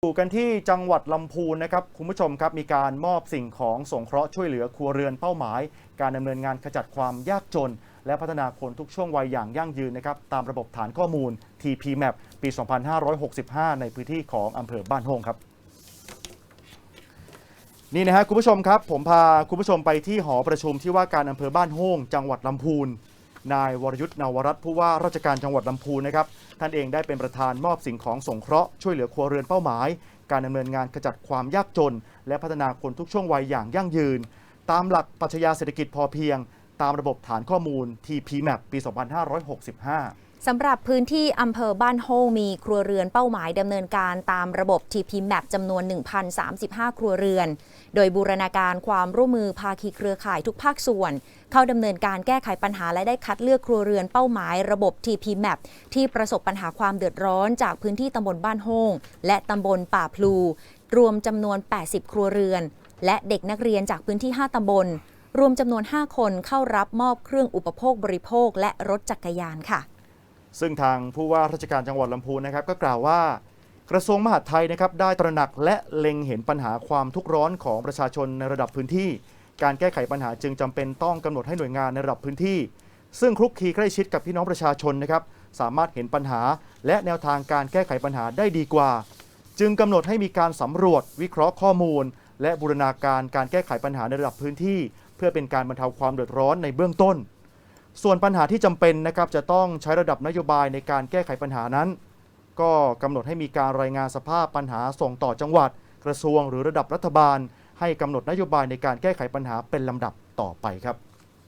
อยู่กันที่จังหวัดลำพูนนะครับคุณผู้ชมครับมีการมอบสิ่งของสงเคราะห์ช่วยเหลือครัวเรือนเป้าหมาย การดำเนินงานขจัดความยากจน และพัฒนาคนทุกช่วงวัยอย่างยั่งยืนนะครับตามระบบฐานข้อมูล TPMAP ปี 2565 ในพื้นที่ของอำเภอบ้านโฮงครับนี่นะฮะคุณผู้ชมครับ ผมพาคุณผู้ชมไปที่หอประชุมที่ว่าการอำเภอบ้านโฮงจังหวัดลำพูน นายวรยุทธ์นาวรัตน์ผู้ว่าราชการจังหวัดลำพูนนะครับท่านเองได้เป็นประธานมอบสิ่งของสงเคราะห์ช่วยเหลือครัวเรือนเป้าหมาย การดำเนินงานขจัดความยากจน และพัฒนาคนทุกช่วงวัยอย่างยั่งยืน ตามหลักปรัชญาเศรษฐกิจพอเพียง ตามระบบฐานข้อมูล TPMAP ปี 2565 สำหรับพื้นที่อำเภอบ้านโฮงมีครัวเรือนเป้าหมายดำเนินการตามระบบ TP Map จำนวน 1,035 ครัวเรือน โดยบูรณาการความร่วมมือภาคีเครือข่ายทุกภาคส่วน เข้าดำเนินการแก้ไขปัญหาและได้คัดเลือกครัวเรือนเป้าหมายระบบ TP Map ที่ประสบปัญหาความเดือดร้อนจากพื้นที่ตำบลบ้านโฮงและตำบลป่าพลู รวมจำนวน 80 ครัวเรือน และเด็กนักเรียนจากพื้นที่ 5 ตำบล รวมจำนวน 5 คนเข้ารับมอบเครื่องอุปโภคบริโภค และรถจักรยานค่ะ ซึ่งทางผู้ว่าราชการจังหวัดลำพูนนะครับก็กล่าวว่ากระทรวงมหาดไทยนะครับได้ตระหนักและเล็งเห็นปัญหาความทุกข์ร้อนของประชาชนในระดับพื้นที่ การแก้ไขปัญหาจึงจำเป็นต้องกำหนดให้หน่วยงานในระดับพื้นที่ ซึ่งคลุกคลีใกล้ชิดกับพี่น้องประชาชนนะครับสามารถเห็นปัญหา และแนวทางการแก้ไขปัญหาได้ดีกว่า จึงกำหนดให้มีการสำรวจ วิเคราะห์ข้อมูล และบูรณาการการแก้ไขปัญหาในระดับพื้นที่ เพื่อเป็นการบรรเทาความเดือดร้อนในเบื้องต้น ส่วนปัญหาที่จำเป็นนะครับจะต้องใช้ระดับนโยบายในการแก้ไขปัญหานั้น ก็กำหนดให้มีการรายงานสภาพปัญหาส่งต่อจังหวัด กระทรวงหรือระดับรัฐบาล ให้กำหนดนโยบายในการแก้ไขปัญหาเป็นลำดับต่อไปครับ